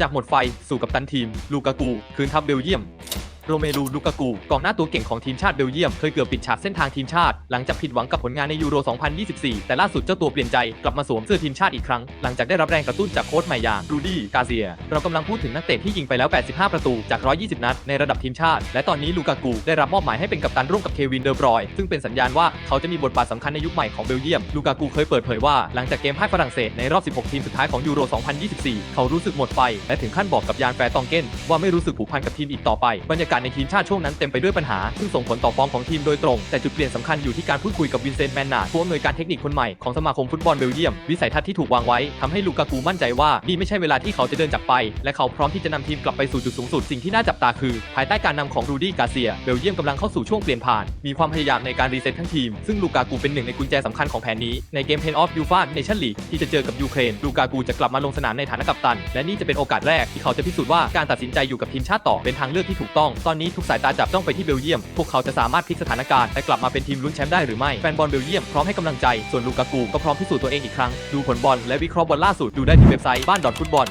จากหมดไฟสู่กัปตันทีม ลูกากู คืนทัพเบลเยียม โรเมลู ลูกากู กองหน้าตัวเก่งของทีมชาติเบลเยียม เคยเกือบปิดฉากเส้นทางทีมชาติ หลังจากผิดหวังกับผลงานในยูโร 2024 แต่ล่าสุดเจ้าตัวเปลี่ยนใจ กลับมาสวมเสื้อทีมชาติอีกครั้ง หลังจากได้รับแรงกระตุ้นจากโค้ชใหม่อย่างรูดี้ กาเซีย เรากำลังพูดถึงนักเตะที่ยิงไปแล้ว 85 ประตูจาก 120 นัดในระดับทีมชาติ และตอนนี้ลูกากูได้รับมอบหมายให้เป็นกัปตันร่วมกับเควิน เดอร์บรอย ซึ่งเป็นสัญญาณว่าเขาจะมีบทบาทสำคัญในยุคใหม่ของเบลเยียม ลูกากูเคยเปิดเผยว่าหลังจากเกมพ่ายฝรั่งเศสในรอบ 16 ทีมสุดท้ายของยูโร 2024 เขารู้สึกหมดไฟและถึงขั้นบอกกับยานแฟร์ตองเก้นว่าไม่รู้สึกผูกพันกับทีมอีกต่อไปบรรยากาศในทีมชาติช่วงนั้นเต็มไปด้วยปัญหา ซึ่งส่งผลต่อฟอร์มของทีมโดยตรง แต่จุดเปลี่ยนสำคัญอยู่ที่การพูดคุยกับวินเซนต์แมนนาผู้อำนวยการเทคนิคคนใหม่ของสมาคมฟุตบอลเบลเยียม วิสัยทัศน์ที่ถูกวางไว้ทำให้ลูกากูมั่นใจว่านี่ไม่ใช่เวลาที่เขาจะเดินจากไป และเขาพร้อมที่จะนำทีมกลับไปสู่จุดสูงสุดสิ่งที่น่าจับตาคือ ภายใต้การนำของรูดี้กาเซียเบลเยียมกำลังเข้าสู่ช่วงเปลี่ยนผ่าน มีความพยายามในการรีเซ็ตทั้งทีม ซึ่งลูกากูเป็นหนึ่งในกุญแจสำคัญของแผนนี้ในเกมเพนออฟยูฟาเนชั่นลีกที่จะเจอกับยูเครนลูกากูจะกลับมาลงสนามในฐานะกัปตัน และนี่จะเป็นโอกาสแรกที่เขาจะพิสูจน์ว่าการตัดสินใจอยู่กับทีมชาติต่อเป็นทางเลือกที่ถูกต้องตอนนี้ทุกสายตาจับต้องไปที่เบลเยียม พวกเขาจะสามารถพลิกสถานการณ์และกลับมาเป็นทีมลุ้นแชมป์ได้หรือไม่ แฟนบอลเบลเยียมพร้อมให้กำลังใจ ส่วนลูกากูก็พร้อมพิสูจน์ตัวเองอีกครั้ง ดูผลบอลและวิเคราะห์บอลล่าสุดดูได้ที่เว็บไซต์บ้านดอทฟุตบอล